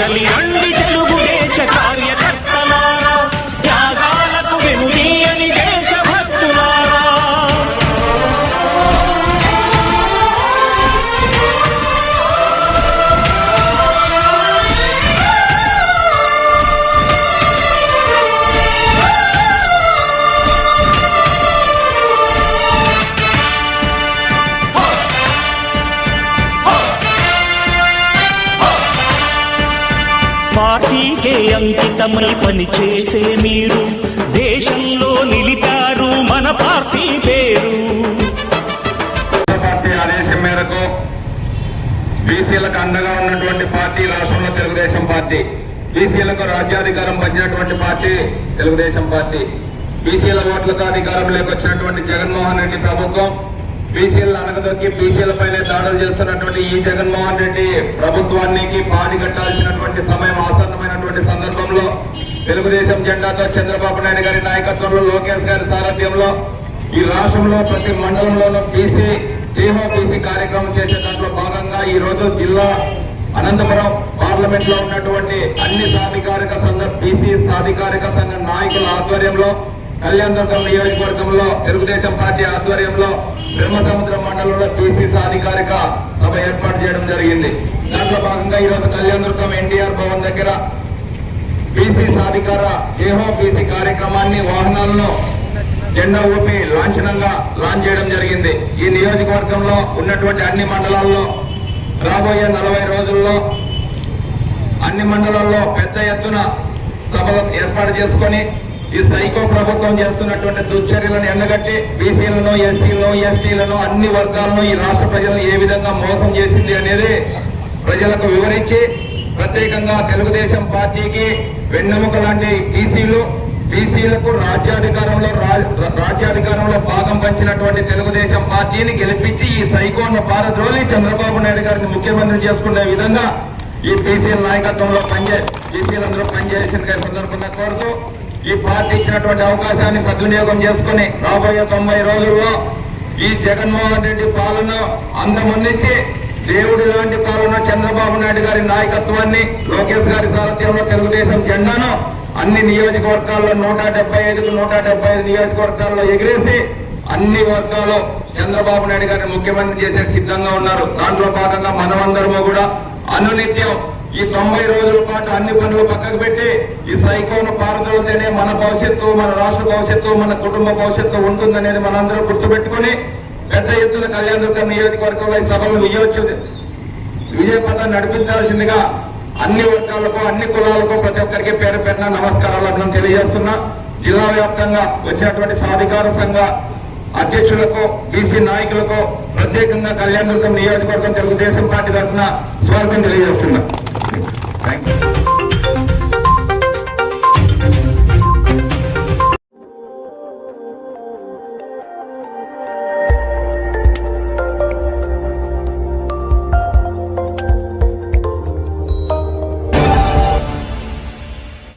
కదలి పార్టీకే అంకితమై పనిచేసే మీరు. దేశంలో నిలిపారు మన పార్టీ పేరు. పార్టీ ఆదేశం మేరకు బీసీలకు అండగా ఉన్నటువంటి పార్టీ రాష్ట్రంలో తెలుగుదేశం పార్టీ. బీసీలకు రాజ్యాధికారం పంచినటువంటి పార్టీ తెలుగుదేశం పార్టీ. బీసీల ఓట్లతో అధికారంలోకి వచ్చినటువంటి జగన్మోహన్ రెడ్డి ప్రభుత్వం బీసీలను అనగదొక్కి బీసీల పైన దాడులు చేస్తున్నటువంటి ఈ జగన్మోహన్ రెడ్డి ప్రభుత్వానికి పాడి కట్టాల్సినటువంటి సమయం ఆసన్నమైనటువంటి సందర్భంలో తెలుగుదేశం జెండాతో చంద్రబాబు నాయుడు గారి నాయకత్వంలో లోకేష్ గారి సారథ్యంలో ఈ రాష్ట్రంలో ప్రతి మండలంలోనూ బీసీ టీహో బీసీ కార్యక్రమం చేసే దాంట్లో భాగంగా ఈ రోజు జిల్లా అనంతపురం పార్లమెంట్లో ఉన్నటువంటి అన్ని సాధికారిక సంఘ బీసీ సాధికారిక సంఘ నాయకుల ఆధ్వర్యంలో కళ్యాణదుర్గం నియోజకవర్గంలో తెలుగుదేశం పార్టీ ఆధ్వర్యంలో బ్రహ్మసముద్రం మండలంలో బీసీ అధికారిక సభ ఏర్పాటు చేయడం జరిగింది. దాంట్లో భాగంగా ఈరోజు కళ్యాణదుర్గం ఎన్టీఆర్ భవన్ దగ్గర బీసీ సాధికార ఏహో బీసీ కార్యక్రమాన్ని వాహనాలను జెండా ఊపి లాంఛనంగా లాంచ్ చేయడం జరిగింది. ఈ నియోజకవర్గంలో ఉన్నటువంటి అన్ని మండలాల్లో రాబోయే నలభై రోజుల్లో అన్ని మండలాల్లో పెద్ద ఎత్తున సభలు ఏర్పాటు చేసుకొని ఈ సైకో ప్రభుత్వం చేస్తున్నటువంటి దుశ్చర్యలను ఎండగట్టి బీసీలను ఎస్సీలను ఎస్టీలను అన్ని వర్గాలను ఈ రాష్ట్ర ప్రజలను ఏ విధంగా మోసం చేసింది అనేది ప్రజలకు వివరించి ప్రత్యేకంగా తెలుగుదేశం పార్టీకి వెన్నెముక లాంటి బీసీలు బీసీలకు రాజ్యాధికారంలో రా- రాజ్యాధికారంలో భాగం పంచినటువంటి తెలుగుదేశం పార్టీని గెలిపించి ఈ సైకోన్న పారద్రోలి చంద్రబాబు నాయుడు గారిని ముఖ్యమంత్రి చేసుకునే విధంగా ఈ బీసీల నాయకత్వంలో పనిచే బీసీలందరూ పనిచేసిన సందర్భంగా కోరుతూ ఈ పార్టీ ఇచ్చినటువంటి అవకాశాన్ని సద్వినియోగం చేసుకుని రాబోయే తొంభై రోజుల్లో ఈ జగన్మోహన్ రెడ్డి పాలన అందమందించి దేవుడి లాంటి పాలన చంద్రబాబు నాయుడు గారి నాయకత్వాన్ని లోకేష్ గారి సారథ్యంలో తెలుగుదేశం జెండాను అన్ని నియోజకవర్గాల్లో నూట డెబ్బై ఐదుకు నూట డెబ్బై ఐదు నియోజకవర్గాల్లో ఎగిరేసి అన్ని వర్గాలు చంద్రబాబు నాయుడు గారిని ముఖ్యమంత్రి చేసే సిద్ధంగా ఉన్నారు. దాంట్లో భాగంగా మనమందరము కూడా అనునిత్యం ఈ తొంభై రోజుల పాటు అన్ని పనులు పక్కకు పెట్టి ఈ సైకోను పారదోలితేనే మన భవిష్యత్తు మన రాష్ట్ర భవిష్యత్తు మన కుటుంబ భవిష్యత్తు ఉంటుందనేది మనందరూ గుర్తుపెట్టుకుని పెద్ద ఎత్తున కళ్యాణ నియోజకవర్గంలో ఈ సభలు విజయోత్సవ విజయపథాన్ని నడిపించాల్సిందిగా అన్ని వర్గాలకు అన్ని కులాలకు ప్రతి ఒక్కరికి పేరు పేరున నమస్కారాలను తెలియజేస్తున్నా. జిల్లా వ్యాప్తంగా వచ్చినటువంటి సాధికార సంఘ అధ్యక్షులకు బీసీ నాయకులకు ప్రత్యేకంగా కళ్యాణదుర్గం నియోజకవర్గం తెలుగుదేశం పార్టీ తరఫున స్వాగతం తెలియజేస్తున్నా. Thank you.